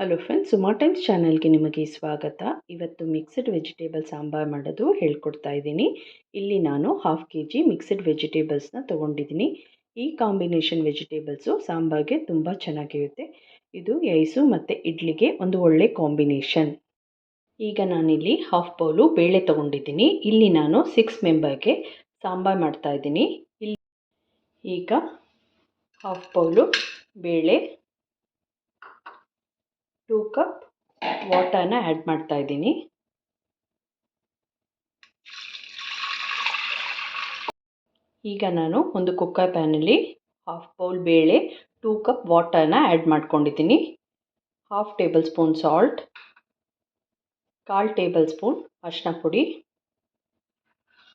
Hello friends Suma times ಚಾನಲ್ಗೆ ನಿಮಗೆ ಸ್ವಾಗತ. ಇವತ್ತು ಮಿಕ್ಸ್ಡ್ ವೆಜಿಟೇಬಲ್ ಸಾಂಬಾರು ಮಾಡೋದು ಹೇಳ್ಕೊಡ್ತಾ ಇದ್ದೀನಿ. ಇಲ್ಲಿ ನಾನು ಹಾಫ್ ಕೆ ಜಿ ಮಿಕ್ಸ್ಡ್ ವೆಜಿಟೇಬಲ್ಸ್ನ ತೊಗೊಂಡಿದ್ದೀನಿ. ಈ ಕಾಂಬಿನೇಷನ್ ವೆಜಿಟೇಬಲ್ಸು ಸಾಂಬಾರ್ಗೆ ತುಂಬ ಚೆನ್ನಾಗಿರುತ್ತೆ. ಇದು ಐಸು ಮತ್ತು ಇಡ್ಲಿಗೆ ಒಂದು ಒಳ್ಳೆ ಕಾಂಬಿನೇಷನ್ ಈಗ ನಾನಿಲ್ಲಿ ಹಾಫ್ ಬೌಲು ಬೇಳೆ ತೊಗೊಂಡಿದ್ದೀನಿ. ಇಲ್ಲಿ ನಾನು ಸಿಕ್ಸ್ ಮೆಂಬರ್ಗೆ ಸಾಂಬಾರು ಮಾಡ್ತಾಯಿದ್ದೀನಿ ಇಲ್ಲಿ ಈಗ ಹಾಫ್ ಬೌಲು ಬೇಳೆ ಟೂ ಕಪ್ ವಾಟರ್ನ ಆ್ಯಡ್ ಮಾಡ್ತಾ ಇದ್ದೀನಿ. ಈಗ ನಾನು ಒಂದು ಕುಕ್ಕರ್ ಪ್ಯಾನಲ್ಲಿ ಹಾಫ್ ಬೌಲ್ ಬೇಳೆ ಟೂ ಕಪ್ ವಾಟರ್ನ ಆ್ಯಡ್ ಮಾಡ್ಕೊಂಡಿದ್ದೀನಿ. ಹಾಫ್ ಟೇಬಲ್ ಸ್ಪೂನ್ ಸಾಲ್ಟ್ ಕಾಲು ಟೇಬಲ್ ಸ್ಪೂನ್ ಅರಿಶಿನ ಪುಡಿ.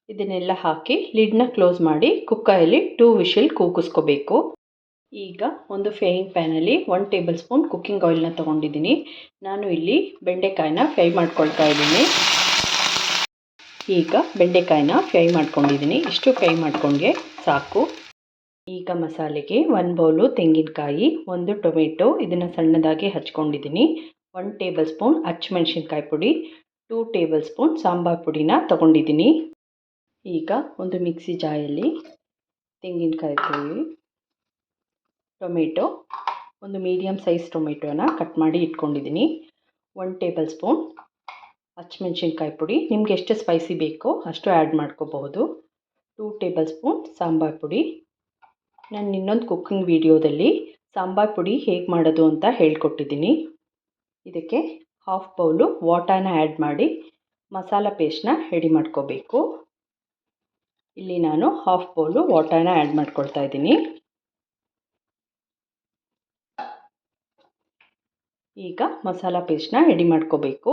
ಇದನ್ನೆಲ್ಲ ಹಾಕಿ ಲಿಡ್ನ ಕ್ಲೋಸ್ ಮಾಡಿ ಕುಕ್ಕರಲ್ಲಿ ಟೂ ವಿಶಿಲ್ ಕೂಗಿಸ್ಕೋಬೇಕು. ಈಗ ಒಂದು ಫ್ರೈಯಿಂಗ್ ಪ್ಯಾನಲ್ಲಿ ಒನ್ ಟೇಬಲ್ ಸ್ಪೂನ್ ಕುಕ್ಕಿಂಗ್ ಆಯಿಲ್ನ ತೊಗೊಂಡಿದ್ದೀನಿ. ನಾನು ಇಲ್ಲಿ ಬೆಂಡೆಕಾಯಿನ ಫ್ರೈ ಮಾಡ್ಕೊಳ್ತಾ ಇದ್ದೀನಿ. ಈಗ ಬೆಂಡೆಕಾಯಿನ ಫ್ರೈ ಮಾಡ್ಕೊಂಡಿದ್ದೀನಿ. ಇಷ್ಟು ಫ್ರೈ ಮಾಡ್ಕೊಂಡೆ ಸಾಕು. ಈಗ ಮಸಾಲೆಗೆ ಒಂದು ಬೌಲು ತೆಂಗಿನಕಾಯಿ, ಒಂದು ಟೊಮೆಟೊ, ಇದನ್ನು ಸಣ್ಣದಾಗಿ ಹಚ್ಕೊಂಡಿದ್ದೀನಿ. ಒನ್ ಟೇಬಲ್ ಸ್ಪೂನ್ ಹಚ್ಮೆಣ್ಸಿನ್ಕಾಯಿ ಪುಡಿ ಟೂ ಟೇಬಲ್ ಸ್ಪೂನ್ ಸಾಂಬಾರ್ ಪುಡಿನ ತೊಗೊಂಡಿದ್ದೀನಿ. ಈಗ ಒಂದು ಮಿಕ್ಸಿ ಜಾಯಲ್ಲಿ ತೆಂಗಿನಕಾಯಿ ತುರಿ ಟೊಮೆಟೊ, ಒಂದು ಮೀಡಿಯಮ್ ಸೈಜ್ ಟೊಮೆಟೊನ ಕಟ್ ಮಾಡಿ ಇಟ್ಕೊಂಡಿದ್ದೀನಿ. ಒನ್ ಟೇಬಲ್ ಸ್ಪೂನ್ ಹಚ್ಮೆಣ್ಸಿನ್ಕಾಯಿ ಪುಡಿ. ನಿಮ್ಗೆ ಎಷ್ಟು ಸ್ಪೈಸಿ ಬೇಕೋ ಅಷ್ಟು ಆ್ಯಡ್ ಮಾಡ್ಕೋಬಹುದು. ಟೂ ಟೇಬಲ್ ಸ್ಪೂನ್ ಸಾಂಬಾರು ಪುಡಿ. ನಾನು ಇನ್ನೊಂದು ಕುಕ್ಕಿಂಗ್ ವೀಡಿಯೋದಲ್ಲಿ ಸಾಂಬಾರು ಪುಡಿ ಹೇಗೆ ಮಾಡೋದು ಅಂತ ಹೇಳ್ಕೊಟ್ಟಿದ್ದೀನಿ. ಇದಕ್ಕೆ ಹಾಫ್ ಬೌಲು ವಾಟರ್ನ ಆ್ಯಡ್ ಮಾಡಿ ಮಸಾಲ ಪೇಸ್ಟ್ನ ರೆಡಿ ಮಾಡ್ಕೋಬೇಕು. ಇಲ್ಲಿ ನಾನು ಹಾಫ್ ಬೌಲು ವಾಟರ್ನ ಆ್ಯಡ್ ಮಾಡ್ಕೊಳ್ತಾ ಇದ್ದೀನಿ. ಈಗ ಮಸಾಲ ಪೇಸ್ಟ್ನ ರೆಡಿ ಮಾಡ್ಕೋಬೇಕು.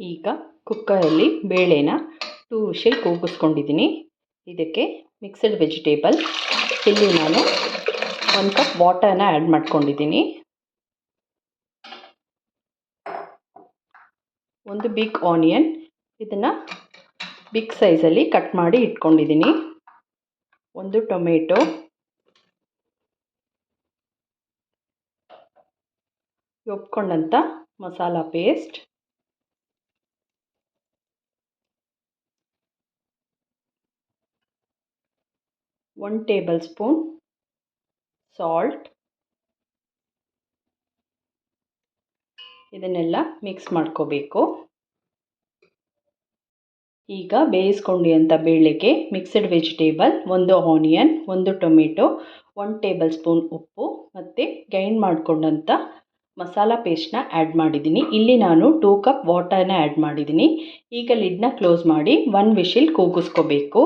ಈಗ ಕುಕ್ಕರಲ್ಲಿ ಬೇಳೆನ ಟೂ ವಿಷಲ್ ಕೂಗಿಸ್ಕೊಂಡಿದ್ದೀನಿ. ಇದಕ್ಕೆ ಮಿಕ್ಸಡ್ ವೆಜಿಟೇಬಲ್ ಇಲ್ಲಿ ನಾನು ಒಂದು ಕಪ್ ವಾಟರ್ನ ಆ್ಯಡ್ ಮಾಡ್ಕೊಂಡಿದ್ದೀನಿ. ಒಂದು ಬಿಗ್ ಆನಿಯನ್ ಇದನ್ನು ಬಿಗ್ ಸೈಜಲ್ಲಿ ಕಟ್ ಮಾಡಿ ಇಟ್ಕೊಂಡಿದ್ದೀನಿ. ಒಂದು tomato ಒಪ್ಕೊಂಡಂಥ masala paste one tablespoon salt ಇದನ್ನೆಲ್ಲ ಮಿಕ್ಸ್ ಮಾಡ್ಕೋಬೇಕು. ಈಗ ಬೇಯಿಸ್ಕೊಂಡಿರೋಂಥ ಬೇಳೆಗೆ ಮಿಕ್ಸಡ್ ವೆಜಿಟೇಬಲ್ ಒಂದು ಆನಿಯನ್ ಒಂದು ಟೊಮೆಟೊ ಒನ್ ಟೇಬಲ್ ಸ್ಪೂನ್ ಉಪ್ಪು ಮತ್ತು ಗ್ರೈಂಡ್ ಮಾಡಿಕೊಂಡಂಥ ಮಸಾಲ ಪೇಸ್ಟ್ನ ಆ್ಯಡ್ ಮಾಡಿದ್ದೀನಿ. ಇಲ್ಲಿ ನಾನು ಟೂ ಕಪ್ ವಾಟರ್ನ ಆ್ಯಡ್ ಮಾಡಿದ್ದೀನಿ. ಈಗ ಲಿಡ್ನ ಕ್ಲೋಸ್ ಮಾಡಿ ಒನ್ ವಿಷಿಲ್ ಕೂಗಿಸ್ಕೋಬೇಕು.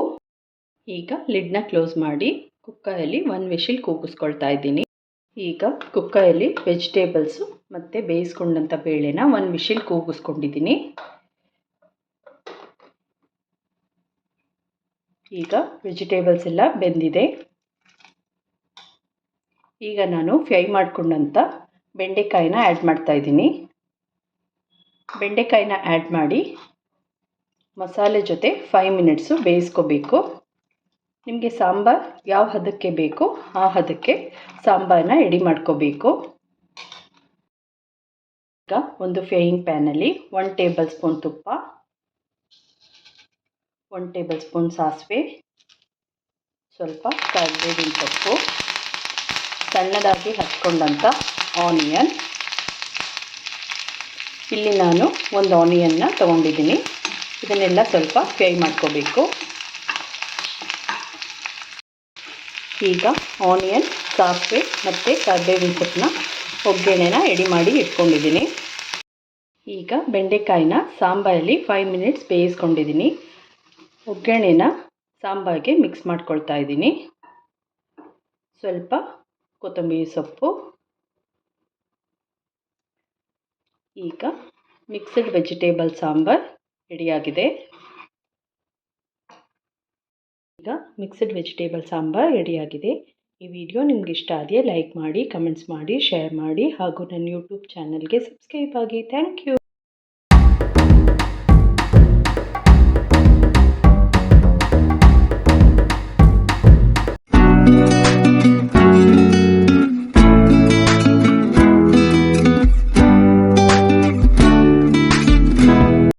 ಈಗ ಲಿಡ್ನ ಕ್ಲೋಸ್ ಮಾಡಿ ಕುಕ್ಕರಲ್ಲಿ ಒನ್ ವಿಷಿಲ್ ಕೂಗಿಸ್ಕೊಳ್ತಾ ಇದ್ದೀನಿ. ಈಗ ಕುಕ್ಕರಲ್ಲಿ ವೆಜಿಟೇಬಲ್ಸು ಮತ್ತು ಬೇಯಿಸ್ಕೊಂಡಂಥ ಬೇಳೆನ ಒನ್ ವಿಷಿಲ್ ಕೂಗಿಸ್ಕೊಂಡಿದ್ದೀನಿ. ಈಗ ವೆಜಿಟೇಬಲ್ಸ್ ಎಲ್ಲ ಬೆಂದಿದೆ. ಈಗ ನಾನು ಫ್ರೈ ಮಾಡಿಕೊಂಡಂಥ ಬೆಂಡೆಕಾಯಿನ ಆ್ಯಡ್ ಮಾಡ್ತಾಯಿದ್ದೀನಿ ಬೆಂಡೆಕಾಯಿನ ಆ್ಯಡ್ ಮಾಡಿ ಮಸಾಲೆ ಜೊತೆ ಫೈವ್ ಮಿನಿಟ್ಸು ಬೇಯಿಸ್ಕೋಬೇಕು. ನಿಮಗೆ ಸಾಂಬಾರು ಯಾವ ಹದಕ್ಕೆ ಬೇಕು ಆ ಹದಕ್ಕೆ ಸಾಂಬಾರನ್ನ ರೆಡಿ ಮಾಡ್ಕೋಬೇಕು. ಈಗ ಒಂದು ಫ್ರೈಯಿಂಗ್ ಪ್ಯಾನಲ್ಲಿ ಒನ್ ಟೇಬಲ್ ಸ್ಪೂನ್ ತುಪ್ಪ ಒನ್ ಟೇಬಲ್ ಸ್ಪೂನ್ ಸಾಸಿವೆ, ಸ್ವಲ್ಪ ಕರ್ಬೇವಿನ ಸೊಪ್ಪು ಸಣ್ಣದಾಗಿ ಹಚ್ಕೊಂಡಂಥ ಆನಿಯನ್ ಇಲ್ಲಿ ನಾನು ಒಂದು ಆನಿಯನ್ನ ತಗೊಂಡಿದ್ದೀನಿ. ಇದನ್ನೆಲ್ಲ ಸ್ವಲ್ಪ ಫ್ರೈ ಮಾಡ್ಕೋಬೇಕು. ಈಗ ಆನಿಯನ್ ಸಾಸಿವೆ ಮತ್ತು ಕರ್ಬೇವಿನ ಸೊಪ್ಪನ್ನ ಒಗ್ಗರಣೆನ ಎಡಿ ಮಾಡಿ ಇಟ್ಕೊಂಡಿದ್ದೀನಿ. ಈಗ ಬೆಂಡೆಕಾಯಿನ ಸಾಂಬಾರಲ್ಲಿ ಫೈವ್ ಮಿನಿಟ್ಸ್ ಬೇಯಿಸ್ಕೊಂಡಿದ್ದೀನಿ. ಒಗ್ಗರಣೆನ ಸಾಂಬಾರಿಗೆ ಮಿಕ್ಸ್ ಮಾಡ್ಕೊಳ್ತಾ ಇದ್ದೀನಿ. ಸ್ವಲ್ಪ ಕೊತ್ತಂಬರಿ ಸೊಪ್ಪು. ಈಗ ಮಿಕ್ಸಡ್ ವೆಜಿಟೇಬಲ್ ಸಾಂಬಾರ್ ರೆಡಿಯಾಗಿದೆ. ಈಗ ಮಿಕ್ಸಡ್ ವೆಜಿಟೇಬಲ್ ಸಾಂಬಾರ್ ರೆಡಿಯಾಗಿದೆ. ಈ ವಿಡಿಯೋ ನಿಮ್ಗೆ ಇಷ್ಟ ಆದರೆ ಲೈಕ್ ಮಾಡಿ ಕಮೆಂಟ್ಸ್ ಮಾಡಿ ಶೇರ್ ಮಾಡಿ ಹಾಗೂ ನನ್ನ ಯೂಟ್ಯೂಬ್ ಚಾನಲ್ಗೆ ಸಬ್ಸ್ಕ್ರೈಬ್ ಆಗಿ. Thank you